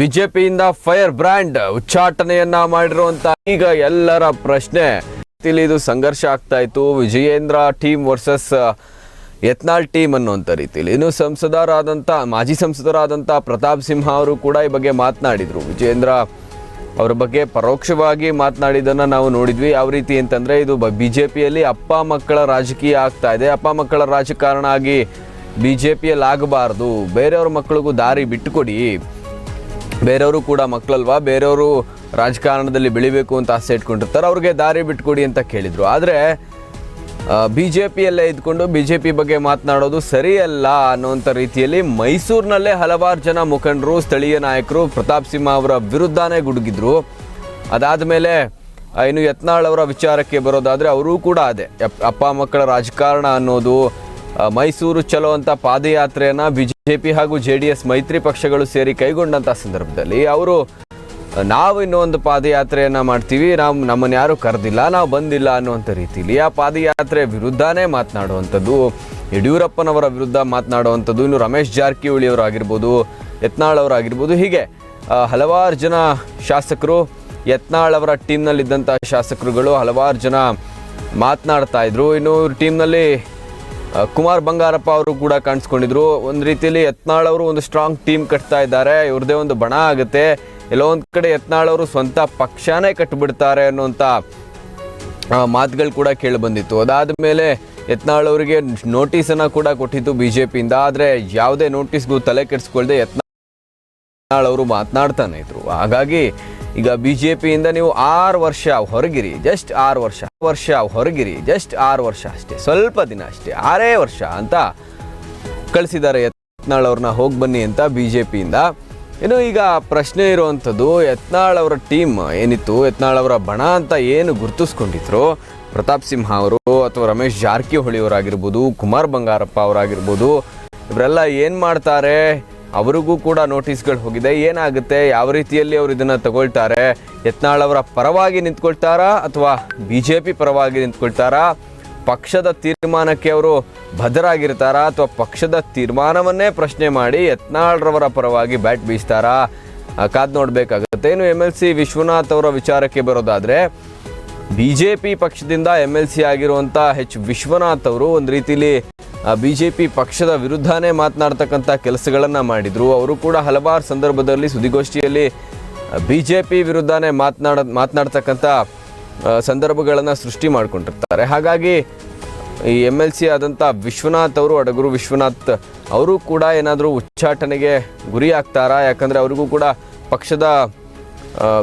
ಬಿಜೆಪಿಯಿಂದ fire brand ಉಚ್ಚಾಟನೆಯನ್ನ ಮಾಡಿರುವಂತ ಈಗ ಎಲ್ಲರ ಪ್ರಶ್ನೆ. ಇದು ಸಂಘರ್ಷ ಆಗ್ತಾ ಇತ್ತು. Vijayendra team versus Yatnal team ಅನ್ನುವಂಥ ರೀತಿಯಲ್ಲಿ. ಇನ್ನು ಸಂಸದರಾದಂಥ ಮಾಜಿ ಸಂಸದರಾದಂಥ ಪ್ರತಾಪ್ ಸಿಂಹ ಅವರು ಕೂಡ ಈ ಬಗ್ಗೆ ಮಾತನಾಡಿದರು. ವಿಜಯೇಂದ್ರ ಅವರ ಬಗ್ಗೆ ಪರೋಕ್ಷವಾಗಿ ಮಾತನಾಡಿದ್ದನ್ನು ನಾವು ನೋಡಿದ್ವಿ. ಯಾವ ರೀತಿ ಅಂತಂದರೆ ಇದು ಬಿ ಜೆ ಪಿಯಲ್ಲಿ ಅಪ್ಪ ಮಕ್ಕಳ ರಾಜಕೀಯ ಆಗ್ತಾ ಇದೆ. ಅಪ್ಪ ಮಕ್ಕಳ ರಾಜಕಾರಣ ಆಗಿ ಬಿ ಜೆ ಪಿಯಲ್ಲಿ ಆಗಬಾರ್ದು ಬೇರೆಯವ್ರ ಮಕ್ಕಳಿಗೂ ದಾರಿ ಬಿಟ್ಟುಕೊಡಿ. ಬೇರೆಯವರು ಕೂಡ ಮಕ್ಕಳಲ್ವಾ? ಬೇರೆಯವರು ರಾಜಕಾರಣದಲ್ಲಿ ಬೆಳಿಬೇಕು ಅಂತ ಆಸೆ ಇಟ್ಕೊಂಡಿರ್ತಾರೆ. ಅವ್ರಿಗೆ ದಾರಿ ಬಿಟ್ಕೊಡಿ ಅಂತ ಕೇಳಿದರು. ಆದರೆ ಬಿ ಜೆ ಪಿಯಲ್ಲೇ ಇದ್ಕೊಂಡು ಬಿ ಜೆ ಪಿ ಬಗ್ಗೆ ಮಾತನಾಡೋದು ಸರಿಯಲ್ಲ ಅನ್ನೋಂಥ ರೀತಿಯಲ್ಲಿ ಮೈಸೂರಿನಲ್ಲೇ ಹಲವಾರು ಜನ ಮುಖಂಡರು, ಸ್ಥಳೀಯ ನಾಯಕರು ಪ್ರತಾಪ್ ಸಿಂಹ ಅವರ ವಿರುದ್ಧನೇ ಗುಡುಗಿದ್ರು. ಅದಾದ ಮೇಲೆ ಇನ್ನು ಯತ್ನಾಳ್ ಅವರ ವಿಚಾರಕ್ಕೆ ಬರೋದಾದರೆ ಅವರೂ ಕೂಡ ಅದೇ. ಅಪ್ಪ ಮಕ್ಕಳ ರಾಜಕಾರಣ ಅನ್ನೋದು ಮೈಸೂರು ಚಲೋ ಅಂತ ಪಾದಯಾತ್ರೆಯನ್ನು ಬಿಜೆಪಿ ಹಾಗೂ ಜೆ ಡಿ ಎಸ್ ಮೈತ್ರಿ ಪಕ್ಷಗಳು ಸೇರಿ ಕೈಗೊಂಡಂಥ ಸಂದರ್ಭದಲ್ಲಿ ಅವರು ನಾವು ಇನ್ನೊಂದು ಪಾದಯಾತ್ರೆಯನ್ನ ಮಾಡ್ತೀವಿ, ನಾವು ನಮ್ಮನ್ನು ಯಾರು ಕರೆದಿಲ್ಲ, ನಾವು ಬಂದಿಲ್ಲ ಅನ್ನುವಂಥ ರೀತಿಯಲ್ಲಿ ಆ ಪಾದಯಾತ್ರೆ ವಿರುದ್ಧನೇ ಮಾತನಾಡುವಂಥದ್ದು, ಯಡಿಯೂರಪ್ಪನವರ ವಿರುದ್ಧ ಮಾತನಾಡುವಂಥದ್ದು, ಇನ್ನು ರಮೇಶ್ ಜಾರಕಿಹೊಳಿ ಅವರಾಗಿರ್ಬೋದು ಯತ್ನಾಳ್ ಅವರಾಗಿರ್ಬೋದು ಹೀಗೆ ಹಲವಾರು ಜನ ಶಾಸಕರು, ಯತ್ನಾಳ್ ಅವರ ಟೀಮ್ನಲ್ಲಿದ್ದಂಥ ಶಾಸಕರುಗಳು ಹಲವಾರು ಜನ ಮಾತನಾಡ್ತಾ ಇದ್ರು. ಇನ್ನು ಟೀಮ್ನಲ್ಲಿ ಕುಮಾರ್ ಬಂಗಾರಪ್ಪ ಅವರು ಕೂಡ ಕಾಣಿಸ್ಕೊಂಡಿದ್ರು. ಒಂದು ರೀತಿಯಲ್ಲಿ ಯತ್ನಾಳ್ ಅವರು ಒಂದು ಸ್ಟ್ರಾಂಗ್ ಟೀಮ್ ಕಟ್ತಾ ಇದ್ದಾರೆ. ಇವ್ರದೇ ಒಂದು ಬಣ ಆಗುತ್ತೆ. ಎಲ್ಲೋ ಒಂದು ಕಡೆ ಯತ್ನಾಳ್ ಅವರು ಸ್ವಂತ ಪಕ್ಷನೇ ಕಟ್ಟಿಬಿಡ್ತಾರೆ ಅನ್ನುವಂಥ ಮಾತುಗಳು ಕೂಡ ಕೇಳಿ ಬಂದಿತ್ತು. ಅದಾದ ಮೇಲೆ ಯತ್ನಾಳ್ ಅವರಿಗೆ ನೋಟಿಸನ್ನು ಕೂಡ ಕೊಟ್ಟಿತ್ತು ಬಿ ಜೆ ಪಿಯಿಂದ ಆದರೆ ಯಾವುದೇ ನೋಟಿಸ್ಗೂ ತಲೆ ಕೆಡಿಸ್ಕೊಳ್ದೆ ಯತ್ನಾಳ್ ಅವರು ಮಾತನಾಡ್ತಾನೆ ಇದ್ರು. ಹಾಗಾಗಿ ಈಗ ಬಿ ಜೆ ಪಿಯಿಂದ ನೀವು ಆರು ವರ್ಷ ಹೊರಗಿರಿ, ಜಸ್ಟ್ ಆರು ವರ್ಷ ವರ್ಷ ಹೊರಗಿರಿ, ಜಸ್ಟ್ ಆರು ವರ್ಷ ಅಷ್ಟೇ, ಸ್ವಲ್ಪ ದಿನ ಅಷ್ಟೇ, ಆರೇ ವರ್ಷ ಅಂತ ಕಳಿಸಿದ್ದಾರೆ ಯತ್ನಾಳ್ ಅವ್ರನ್ನ ಹೋಗಿ ಬನ್ನಿ ಅಂತ ಬಿ ಜೆ ಪಿಯಿಂದ ಇನ್ನು ಈಗ ಪ್ರಶ್ನೆ ಇರುವಂಥದ್ದು, ಯತ್ನಾಳ್ ಅವರ ಟೀಮ್ ಏನಿತ್ತು, ಯತ್ನಾಳ್ ಅವರ ಬಣ ಅಂತ ಏನು ಗುರುತಿಸ್ಕೊಂಡಿದ್ರು? ಪ್ರತಾಪ್ ಸಿಂಹ ಅವರು ಅಥವಾ ರಮೇಶ್ ಜಾರಕಿಹೊಳಿ ಅವರಾಗಿರ್ಬೋದು, ಕುಮಾರ್ ಬಂಗಾರಪ್ಪ ಅವರಾಗಿರ್ಬೋದು, ಇವರೆಲ್ಲ ಏನು ಮಾಡ್ತಾರೆ? ಅವರಿಗೂ ಕೂಡ ನೋಟಿಸ್ಗಳು ಹೋಗಿದೆ. ಏನಾಗುತ್ತೆ? ಯಾವ ರೀತಿಯಲ್ಲಿ ಅವರು ಇದನ್ನು ತಗೊಳ್ತಾರೆ? ಯತ್ನಾಳ್ ಅವರ ಪರವಾಗಿ ನಿಂತ್ಕೊಳ್ತಾರಾ ಅಥವಾ ಬಿ ಜೆ ಪಿ ಪರವಾಗಿ ನಿಂತ್ಕೊಳ್ತಾರಾ? ಪಕ್ಷದ ತೀರ್ಮಾನಕ್ಕೆ ಅವರು ಭದ್ರಾಗಿರ್ತಾರಾ ಅಥವಾ ಪಕ್ಷದ ತೀರ್ಮಾನವನ್ನೇ ಪ್ರಶ್ನೆ ಮಾಡಿ ಯತ್ನಾಳ್ರವರ ಪರವಾಗಿ ಬ್ಯಾಟ್ ಬೀಸ್ತಾರಾ? ಕಾದ್ ನೋಡಬೇಕಾಗುತ್ತೆ. ಇನ್ನು ಎಂ ಎಲ್ ಸಿ ವಿಶ್ವನಾಥ್ ಅವರ ವಿಚಾರಕ್ಕೆ ಬರೋದಾದರೆ ಬಿ ಜೆ ಪಿ ಪಕ್ಷದಿಂದ ಎಂ ಎಲ್ ಸಿ ಆಗಿರುವಂಥ ಎಚ್ ವಿಶ್ವನಾಥ್ ಅವರು ಒಂದು ರೀತಿಲಿ ಬಿ ಜೆ ಪಿ ಪಕ್ಷದ ವಿರುದ್ಧನೇ ಮಾತನಾಡ್ತಕ್ಕಂಥ ಕೆಲಸಗಳನ್ನು ಮಾಡಿದರು. ಅವರು ಕೂಡ ಹಲವಾರು ಸಂದರ್ಭದಲ್ಲಿ ಸುದ್ದಿಗೋಷ್ಠಿಯಲ್ಲಿ ಬಿ ಜೆ ಪಿ ವಿರುದ್ಧನೇ ಮಾತನಾಡ, ಮಾತನಾಡ್ತಕ್ಕಂಥ ಸಂದರ್ಭಗಳನ್ನು ಸೃಷ್ಟಿ ಮಾಡಿಕೊಂಡಿರ್ತಾರೆ. ಹಾಗಾಗಿ ಈ ಎಂ ಎಲ್ ಸಿ ಆದಂಥ ವಿಶ್ವನಾಥ್ ಅವರು ಅಡಗರು ವಿಶ್ವನಾಥ್ ಅವರು ಕೂಡ ಏನಾದರೂ ಉಚ್ಚಾಟನೆಗೆ ಗುರಿ ಆಗ್ತಾರಾ? ಯಾಕಂದರೆ ಅವರಿಗೂ ಕೂಡ ಪಕ್ಷದ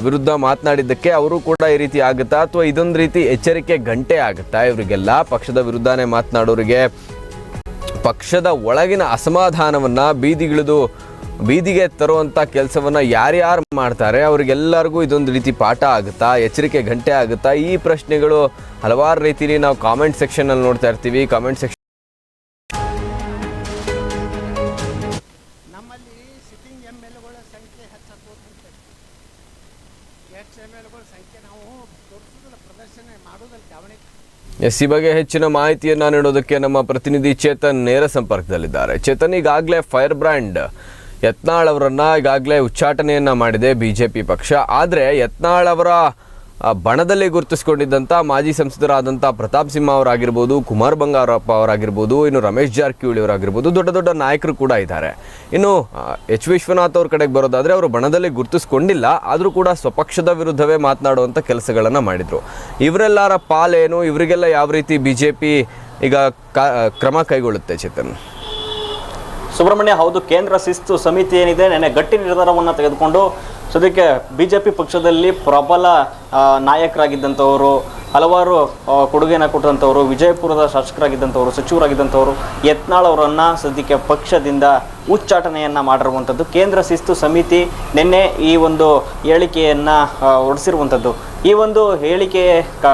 ವಿರುದ್ಧ ಮಾತನಾಡಿದ್ದಕ್ಕೆ ಅವರು ಕೂಡ ಈ ರೀತಿ ಆಗುತ್ತಾ? ಅಥವಾ ಇದೊಂದು ರೀತಿ ಎಚ್ಚರಿಕೆ ಗಂಟೆ ಆಗುತ್ತಾ? ಇವರಿಗೆಲ್ಲ ಪಕ್ಷದ ವಿರುದ್ಧನೇ ಮಾತನಾಡೋರಿಗೆ ಪಕ್ಷದ ಒಳಗಿನ ಅಸಮಾಧಾನವನ್ನು ಬೀದಿಗಿಳಿದು ಬೀದಿಗೆ ತರುವಂಥ ಕೆಲಸವನ್ನು ಯಾರ್ಯಾರು ಮಾಡ್ತಾರೆ, ಅವರಿಗೆಲ್ಲರಿಗೂ ಇದೊಂದು ರೀತಿ ಪಾಠ ಆಗುತ್ತಾ, ಎಚ್ಚರಿಕೆ ಗಂಟೆ ಆಗುತ್ತಾ? ಈ ಪ್ರಶ್ನೆಗಳು ಹಲವಾರು ರೀತಿಯಲ್ಲಿ ನಾವು ಕಾಮೆಂಟ್ ಸೆಕ್ಷನಲ್ಲಿ ನೋಡ್ತಾ ಇರ್ತೀವಿ. ಕಾಮೆಂಟ್ ಸೆಕ್ಷನ್ ಸಂಖ್ಯೆ ನಾವು ಪ್ರದರ್ಶನ ಮಾಡೋದಲ್ಲ ಎಸ್ ಈ ಬಗ್ಗೆ ಹೆಚ್ಚಿನ ಮಾಹಿತಿಯನ್ನು ನೀಡೋದಕ್ಕೆ ನಮ್ಮ ಪ್ರತಿನಿಧಿ ಚೇತನ್ ನೇರ ಸಂಪರ್ಕದಲ್ಲಿದ್ದಾರೆ. ಚೇತನ್, ಈಗಾಗಲೇ ಫೈರ್ ಬ್ರ್ಯಾಂಡ್ ಯತ್ನಾಳ್ ಅವರನ್ನ ಈಗಾಗಲೇ ಉಚ್ಚಾಟನೆಯನ್ನ ಮಾಡಿದೆ ಬಿಜೆಪಿ ಪಕ್ಷ. ಆದರೆ ಯತ್ನಾಳ್ ಅವರ ಬಣದಲ್ಲಿ ಗುರುತಿಸಿಕೊಂಡಿದ್ದಂಥ ಮಾಜಿ ಸಂಸದರಾದಂಥ ಪ್ರತಾಪ್ ಸಿಂಹ ಅವರಾಗಿರ್ಬೋದು, ಕುಮಾರ್ ಬಂಗಾರಪ್ಪ ಅವರಾಗಿರ್ಬೋದು, ಇನ್ನು ರಮೇಶ್ ಜಾರಕಿಹೊಳಿ ಅವರಾಗಿರ್ಬೋದು, ದೊಡ್ಡ ದೊಡ್ಡ ನಾಯಕರು ಕೂಡ ಇದ್ದಾರೆ. ಇನ್ನು ಎಚ್ ವಿಶ್ವನಾಥ್ ಅವ್ರ ಕಡೆಗೆ ಬರೋದಾದರೆ ಅವರು ಬಣದಲ್ಲಿ ಗುರುತಿಸ್ಕೊಂಡಿಲ್ಲ, ಆದರೂ ಕೂಡ ಸ್ವಪಕ್ಷದ ವಿರುದ್ಧವೇ ಮಾತನಾಡುವಂಥ ಕೆಲಸಗಳನ್ನು ಮಾಡಿದರು. ಇವರೆಲ್ಲರ ಪಾಲೇನು, ಇವರಿಗೆಲ್ಲ ಯಾವ ರೀತಿ ಬಿ ಈಗ ಕ್ರಮ ಕೈಗೊಳ್ಳುತ್ತೆ, ಚೇತನ್? ಸುಬ್ರಹ್ಮಣ್ಯ, ಹೌದು, ಕೇಂದ್ರ ಶಿಸ್ತು ಸಮಿತಿ ಏನಿದೆ ನೆನೆ ಗಟ್ಟಿ ನಿರ್ಧಾರವನ್ನು ತೆಗೆದುಕೊಂಡು ಸದ್ಯಕ್ಕೆ ಬಿ ಜೆ ಪಿ ಪಕ್ಷದಲ್ಲಿ ಪ್ರಬಲ ನಾಯಕರಾಗಿದ್ದಂಥವರು, ಹಲವಾರು ಕೊಡುಗೆನ ಕೊಟ್ಟಂಥವರು, ವಿಜಯಪುರದ ಶಾಸಕರಾಗಿದ್ದಂಥವರು, ಸಚಿವರಾಗಿದ್ದಂಥವರು, ಯತ್ನಾಳ್ ಅವರನ್ನು ಸದ್ಯಕ್ಕೆ ಪಕ್ಷದಿಂದ ಉಚ್ಚಾಟನೆಯನ್ನು ಮಾಡಿರುವಂಥದ್ದು, ಕೇಂದ್ರ ಶಿಸ್ತು ಸಮಿತಿ ನಿನ್ನೆ ಈ ಒಂದು ಹೇಳಿಕೆಯನ್ನು ಹೊಡೆಸಿರುವಂಥದ್ದು ಈ ಒಂದು ಹೇಳಿಕೆ, ಕ,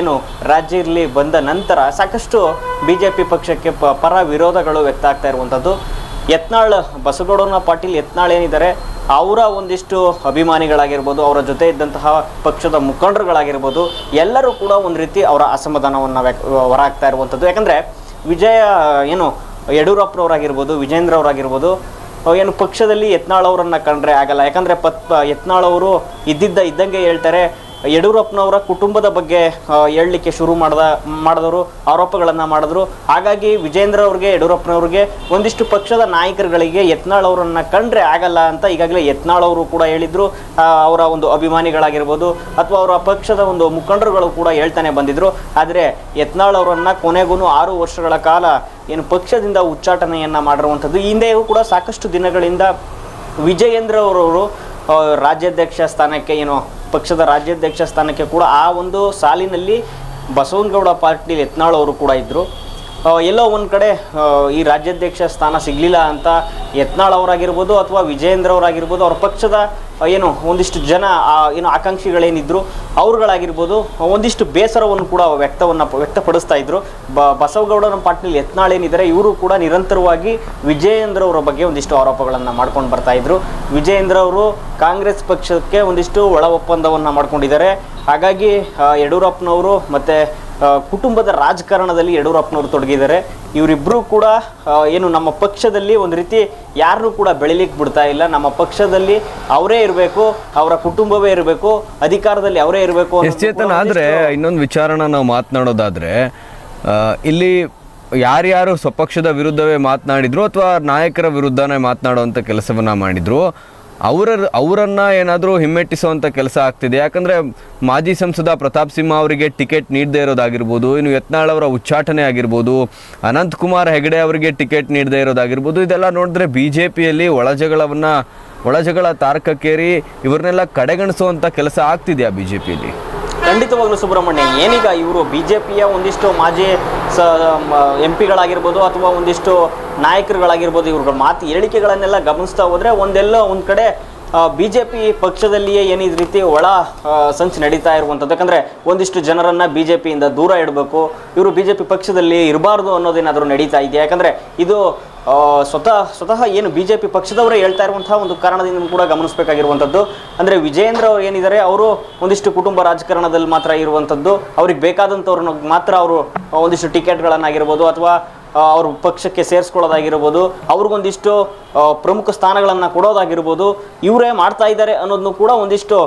ಏನು ರಾಜ್ಯದಲ್ಲಿ ಬಂದ ನಂತರ ಸಾಕಷ್ಟು ಬಿ ಜೆ ಪಿ ಪಕ್ಷಕ್ಕೆ ಪರ ವಿರೋಧಗಳು ವ್ಯಕ್ತ ಆಗ್ತಾ ಇರುವಂಥದ್ದು. ಯತ್ನಾಳ್ ಬಸಗೌಡನ ಪಾಟೀಲ್, ಯತ್ನಾಳ್ ಏನಿದ್ದಾರೆ ಅವರ ಒಂದಿಷ್ಟು ಅಭಿಮಾನಿಗಳಾಗಿರ್ಬೋದು, ಅವರ ಜೊತೆ ಇದ್ದಂತಹ ಪಕ್ಷದ ಮುಖಂಡರುಗಳಾಗಿರ್ಬೋದು, ಎಲ್ಲರೂ ಕೂಡ ಒಂದು ರೀತಿ ಅವರ ಅಸಮಾಧಾನವನ್ನು ವ್ಯಕ್, ಹೊರಹಾಕ್ತಾ ಇರುವಂಥದ್ದು ಯಾಕಂದರೆ ವಿಜಯ, ಏನು, ಯಡಿಯೂರಪ್ಪನವರಾಗಿರ್ಬೋದು, ವಿಜೇಂದ್ರ ಅವರಾಗಿರ್ಬೋದು ಏನು ಪಕ್ಷದಲ್ಲಿ ಯತ್ನಾಳ್ ಅವರನ್ನು ಕಂಡ್ರೆ ಆಗಲ್ಲ. ಯಾಕಂದರೆ ಪತ್, ಯತ್ನಾಳ್ ಅವರು ಇದ್ದಿದ್ದ ಇದ್ದಂಗೆ ಹೇಳ್ತಾರೆ ಯಡಿಯೂರಪ್ಪನವರ ಕುಟುಂಬದ ಬಗ್ಗೆ ಹೇಳಲಿಕ್ಕೆ ಶುರು ಮಾಡ್ದ, ಮಾಡಿದವರು, ಆರೋಪಗಳನ್ನು ಮಾಡಿದ್ರು. ಹಾಗಾಗಿ ವಿಜೇಂದ್ರ ಅವ್ರಿಗೆ, ಯಡಿಯೂರಪ್ಪನವ್ರಿಗೆ ಒಂದಿಷ್ಟು ಪಕ್ಷದ ನಾಯಕರುಗಳಿಗೆ ಯತ್ನಾಳ್ ಅವರನ್ನು ಕಂಡ್ರೆ ಆಗಲ್ಲ ಅಂತ ಈಗಾಗಲೇ ಯತ್ನಾಳ್ ಅವರು ಕೂಡ ಹೇಳಿದ್ರು. ಅವರ ಒಂದು ಅಭಿಮಾನಿಗಳಾಗಿರ್ಬೋದು ಅಥವಾ ಅವರ ಪಕ್ಷದ ಒಂದು ಮುಖಂಡರುಗಳು ಕೂಡ ಹೇಳ್ತಾನೆ ಬಂದಿದ್ರು. ಆದರೆ ಯತ್ನಾಳ್ ಅವರನ್ನು ಕೊನೆಗೂ ಆರು ವರ್ಷಗಳ ಕಾಲ ಏನು ಪಕ್ಷದಿಂದ ಉಚ್ಚಾಟನೆಯನ್ನು ಮಾಡಿರುವಂಥದ್ದು. ಹಿಂದೆಯೂ ಕೂಡ ಸಾಕಷ್ಟು ದಿನಗಳಿಂದ ವಿಜಯೇಂದ್ರ ಅವರವರು ರಾಜ್ಯಾಧ್ಯಕ್ಷ ಸ್ಥಾನಕ್ಕೆ ಏನು ಪಕ್ಷದ ರಾಜ್ಯಾಧ್ಯಕ್ಷ ಸ್ಥಾನಕ್ಕೆ ಕೂಡ ಆ ಒಂದು ಸಾಲಿನಲ್ಲಿ ಬಸವನಗೌಡ ಪಾಟೀಲ್ ಯತ್ನಾಳ್ ಅವರು ಕೂಡ ಇದ್ದರು ಎಲ್ಲೋ ಒಂದು ಕಡೆ ಈ ರಾಜ್ಯಾಧ್ಯಕ್ಷ ಸ್ಥಾನ ಸಿಗಲಿಲ್ಲ ಅಂತ ಯತ್ನಾಳ್ ಅವರಾಗಿರ್ಬೋದು ಅಥವಾ ವಿಜಯೇಂದ್ರ ಅವರಾಗಿರ್ಬೋದು, ಅವ್ರ ಪಕ್ಷದ ಏನು, ಒಂದಿಷ್ಟು ಜನ ಏನು ಆಕಾಂಕ್ಷಿಗಳೇನಿದ್ರು, ಅವ್ರುಗಳಾಗಿರ್ಬೋದು, ಒಂದಿಷ್ಟು ಬೇಸರವನ್ನು ಕೂಡ ವ್ಯಕ್ತವನ್ನು, ವ್ಯಕ್ತಪಡಿಸ್ತಾ ಇದ್ರು. ಬ ಬಸವಗೌಡನ ಪಾಟೀಲ್ ಯತ್ನಾಳ್ ಏನಿದ್ದಾರೆ ಇವರು ಕೂಡ ನಿರಂತರವಾಗಿ ವಿಜಯೇಂದ್ರ ಅವರ ಬಗ್ಗೆ ಒಂದಿಷ್ಟು ಆರೋಪಗಳನ್ನು ಮಾಡ್ಕೊಂಡು ಬರ್ತಾ ಇದ್ರು. ವಿಜಯೇಂದ್ರ ಅವರು ಕಾಂಗ್ರೆಸ್ ಪಕ್ಷಕ್ಕೆ ಒಂದಿಷ್ಟು ಒಳ ಒಪ್ಪಂದವನ್ನು ಮಾಡ್ಕೊಂಡಿದ್ದಾರೆ. ಹಾಗಾಗಿ ಯಡಿಯೂರಪ್ಪನವರು ಮತ್ತು ಕುಟುಂಬದ ರಾಜಕಾರಣದಲ್ಲಿ ಯಡಿಯೂರಪ್ಪನವರು ತೊಡಗಿದ್ದಾರೆ. ಇವರಿಬ್ಬರು ಕೂಡ ಏನು ನಮ್ಮ ಪಕ್ಷದಲ್ಲಿ ಒಂದು ರೀತಿ ಯಾರನ್ನೂ ಕೂಡ ಬೆಳಿಲಿಕ್ಕೆ ಬಿಡ್ತಾ ಇಲ್ಲ. ನಮ್ಮ ಪಕ್ಷದಲ್ಲಿ ಅವರೇ ಇರಬೇಕು ಅವರ ಕುಟುಂಬವೇ ಇರಬೇಕು ಅಧಿಕಾರದಲ್ಲಿ ಅವರೇ ಇರಬೇಕು ಚೇತನ ಆದರೆ ಆದ್ರೆ ಇನ್ನೊಂದು ವಿಚಾರನ ನಾವು ಮಾತನಾಡೋದಾದರೆ ಇಲ್ಲಿ ಯಾರ್ಯಾರು ಸ್ವಪಕ್ಷದ ವಿರುದ್ಧವೇ ಮಾತನಾಡಿದ್ರು ಅಥವಾ ನಾಯಕರ ವಿರುದ್ಧನೇ ಮಾತನಾಡುವಂಥ ಕೆಲಸವನ್ನ ಮಾಡಿದ್ರು ಅವರ ಅವರನ್ನು ಏನಾದರೂ ಹಿಮ್ಮೆಟ್ಟಿಸುವಂಥ ಕೆಲಸ ಆಗ್ತಿದೆ. ಯಾಕಂದರೆ ಮಾಜಿ ಸಂಸದ ಪ್ರತಾಪ್ ಸಿಂಹ ಅವರಿಗೆ ಟಿಕೆಟ್ ನೀಡದೇ ಇರೋದಾಗಿರ್ಬೋದು, ಇನ್ನು ಯತ್ನಾಳ್ ಅವರ ಉಚ್ಚಾಟನೆ ಆಗಿರ್ಬೋದು ಅನಂತಕುಮಾರ್ ಹೆಗಡೆ ಅವರಿಗೆ ಟಿಕೆಟ್ ನೀಡದೇ ಇರೋದಾಗಿರ್ಬೋದು, ಇದೆಲ್ಲ ನೋಡಿದ್ರೆ ಬಿ ಜೆ ಪಿಯಲ್ಲಿ ಒಳಜಗಳವನ್ನು, ಒಳಜಗಳ ತಾರಕಕ್ಕೇರಿ ಇವ್ರನ್ನೆಲ್ಲ ಕಡೆಗಣಿಸುವಂಥ ಕೆಲಸ ಆಗ್ತಿದೆಯಾ ಬಿ ಜೆ ಪಿಯಲ್ಲಿ ಖಂಡಿತವಾಗ್ಲೂ ಸುಬ್ರಹ್ಮಣ್ಯ, ಏನೀಗ ಇವರು ಬಿ ಜೆ ಪಿಯ ಒಂದಿಷ್ಟು ಮಾಜಿ ಸ ಎಂ ಪಿಗಳಾಗಿರ್ಬೋದು ಅಥವಾ ಒಂದಿಷ್ಟು ನಾಯಕರುಗಳಾಗಿರ್ಬೋದು ಇವ್ರ ಮಾತು ಹೇಳಿಕೆಗಳನ್ನೆಲ್ಲ ಗಮನಿಸ್ತಾ ಹೋದರೆ ಒಂದೆಲ್ಲ ಒಂದು ಕಡೆ ಬಿ ಜೆ ಪಿ ಪಕ್ಷದಲ್ಲಿಯೇ ಏನಿದ ರೀತಿ ಒಳ ಸಂಚು ನಡೀತಾ ಇರುವಂಥದ್ದು. ಯಾಕಂದರೆ ಒಂದಿಷ್ಟು ಜನರನ್ನು ಬಿ ಜೆ ಪಿಯಿಂದ ದೂರ ಇಡಬೇಕು, ಇವರು ಬಿ ಜೆ ಪಿ ಪಕ್ಷದಲ್ಲಿ ಇರಬಾರ್ದು ಅನ್ನೋದೇನಾದರೂ ನಡೀತಾ ಇದೆಯಾ? ಯಾಕಂದರೆ ಇದು ಸ್ವತಃ ಸ್ವತಃ ಏನು ಬಿ ಜೆ ಪಿ ಪಕ್ಷದವರೇ ಹೇಳ್ತಾ ಇರುವಂತಹ ಒಂದು ಕಾರಣದಿಂದ ಕೂಡ ಗಮನಿಸಬೇಕಾಗಿರುವಂಥದ್ದು. ಅಂದರೆ ವಿಜಯೇಂದ್ರ ಅವರು ಏನಿದ್ದಾರೆ, ಅವರು ಒಂದಿಷ್ಟು ಕುಟುಂಬ ರಾಜಕಾರಣದಲ್ಲಿ ಮಾತ್ರ ಇರುವಂಥದ್ದು. ಅವ್ರಿಗೆ ಬೇಕಾದಂಥವ್ರನ್ನ ಮಾತ್ರ ಅವರು ಒಂದಿಷ್ಟು ಟಿಕೆಟ್ಗಳನ್ನಾಗಿರ್ಬೋದು ಅಥವಾ ಅವರು ಪಕ್ಷಕ್ಕೆ ಸೇರಿಸ್ಕೊಳ್ಳೋದಾಗಿರ್ಬೋದು. ಅವ್ರಿಗೊಂದಿಷ್ಟು ಪ್ರಮುಖ ಸ್ಥಾನಗಳನ್ನು ಕೊಡೋದಾಗಿರ್ಬೋದು. ಇವರೇ ಮಾಡ್ತಾ ಇದ್ದಾರೆ ಅನ್ನೋದನ್ನು ಕೂಡ ಒಂದಿಷ್ಟು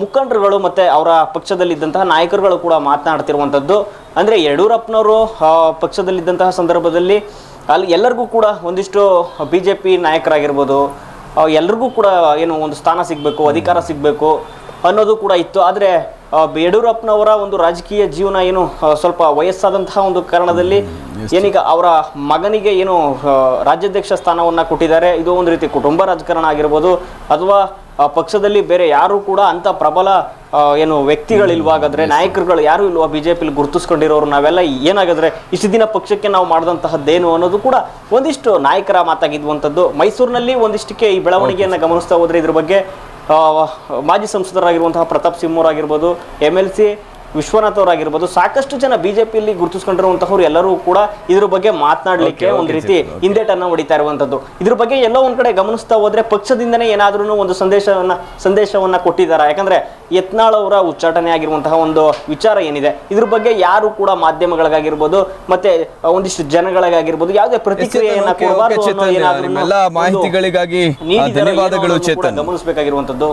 ಮುಖಂಡರುಗಳು ಮತ್ತು ಅವರ ಪಕ್ಷದಲ್ಲಿದ್ದಂತಹ ನಾಯಕರುಗಳು ಕೂಡ ಮಾತನಾಡ್ತಿರುವಂಥದ್ದು. ಅಂದರೆ ಯಡಿಯೂರಪ್ಪನವರು ಪಕ್ಷದಲ್ಲಿದ್ದಂತಹ ಸಂದರ್ಭದಲ್ಲಿ ಅಲ್ಲಿ ಎಲ್ಲರಿಗೂ ಕೂಡ ಒಂದಿಷ್ಟು ಬಿ ಜೆ ಪಿ ನಾಯಕರಾಗಿರ್ಬೋದು ಎಲ್ರಿಗೂ ಕೂಡ ಏನು ಒಂದು ಸ್ಥಾನ ಸಿಗಬೇಕು ಅಧಿಕಾರ ಸಿಗಬೇಕು ಅನ್ನೋದು ಕೂಡ ಇತ್ತು. ಆದರೆ ಯಡಿಯೂರಪ್ಪನವರ ಒಂದು ರಾಜಕೀಯ ಜೀವನ ಏನು ಸ್ವಲ್ಪ ವಯಸ್ಸಾದಂತಹ ಒಂದು ಕಾರಣದಲ್ಲಿ ಏನೀಗ ಅವರ ಮಗನಿಗೆ ಏನು ರಾಜ್ಯಾಧ್ಯಕ್ಷ ಸ್ಥಾನವನ್ನು ಕೊಟ್ಟಿದ್ದಾರೆ. ಇದು ಒಂದು ರೀತಿ ಕುಟುಂಬ ರಾಜಕಾರಣ ಆಗಿರ್ಬೋದು ಅಥವಾ ಪಕ್ಷದಲ್ಲಿ ಬೇರೆ ಯಾರು ಕೂಡ ಅಂಥ ಪ್ರಬಲ ಏನು ವ್ಯಕ್ತಿಗಳಿಲ್ವಾಗಾದ್ರೆ ನಾಯಕರುಗಳು ಯಾರು ಇಲ್ವಾ ಬಿಜೆಪಿಲಿ ಜೆ ಪಿಲಿ ಗುರುತಿಸ್ಕೊಂಡಿರೋರು ನಾವೆಲ್ಲ ಏನಾಗಿದ್ರೆ ಇಷ್ಟು ದಿನ ಪಕ್ಷಕ್ಕೆ ನಾವು ಮಾಡಿದಂತಹದ್ದೇನು ಅನ್ನೋದು ಕೂಡ ಒಂದಿಷ್ಟು ನಾಯಕರ ಮಾತಾಗಿದ್ವಂಥದ್ದು. ಮೈಸೂರಿನಲ್ಲಿ ಒಂದಿಷ್ಟಕ್ಕೆ ಈ ಬೆಳವಣಿಗೆಯನ್ನು ಗಮನಿಸ್ತಾ ಹೋದ್ರೆ ಇದ್ರ ಬಗ್ಗೆ ಮಾಜಿ ಸಂಸದರಾಗಿರುವಂತಹ ಪ್ರತಾಪ್ ಸಿಂಹರಾಗಿರ್ಬೋದು ಎಂ ಎಲ್ ಸಿ ವಿಶ್ವನಾಥ್ ಅವರಾಗಿರ್ಬೋದು ಸಾಕಷ್ಟು ಜನ ಬಿಜೆಪಿಯಲ್ಲಿ ಗುರುತಿಸ್ಕೊಂಡಿರುವಂತಹವ್ರು ಎಲ್ಲರೂ ಕೂಡ ಇದ್ರ ಬಗ್ಗೆ ಮಾತನಾಡಲಿಕ್ಕೆ ಒಂದು ರೀತಿ ಹಿಂದೇಟನ್ನ ಹೊಡಿತಾ ಇರುವಂತದ್ದು. ಇದ್ರ ಬಗ್ಗೆ ಎಲ್ಲೋ ಒಂದ್ ಕಡೆ ಗಮನಿಸ್ತಾ ಹೋದ್ರೆ ಪಕ್ಷದಿಂದನೇ ಏನಾದ್ರೂ ಒಂದು ಸಂದೇಶವನ್ನ ಸಂದೇಶವನ್ನ ಕೊಟ್ಟಿದ್ದಾರೆ. ಯಾಕಂದ್ರೆ ಯತ್ನಾಳ್ ಅವರ ಉಚ್ಚಾಟನೆ ಆಗಿರುವಂತಹ ಒಂದು ವಿಚಾರ ಏನಿದೆ ಇದ್ರ ಬಗ್ಗೆ ಯಾರು ಕೂಡ ಮಾಧ್ಯಮಗಳಿಗಾಗಿರ್ಬೋದು ಮತ್ತೆ ಒಂದಿಷ್ಟು ಜನಗಳಿಗಾಗಿರ್ಬೋದು ಯಾವುದೇ ಪ್ರತಿಕ್ರಿಯೆಯನ್ನ ಕೊಡಬಾರ್ದು. ಗಮನಿಸಬೇಕಾಗಿರುವಂತದ್ದು.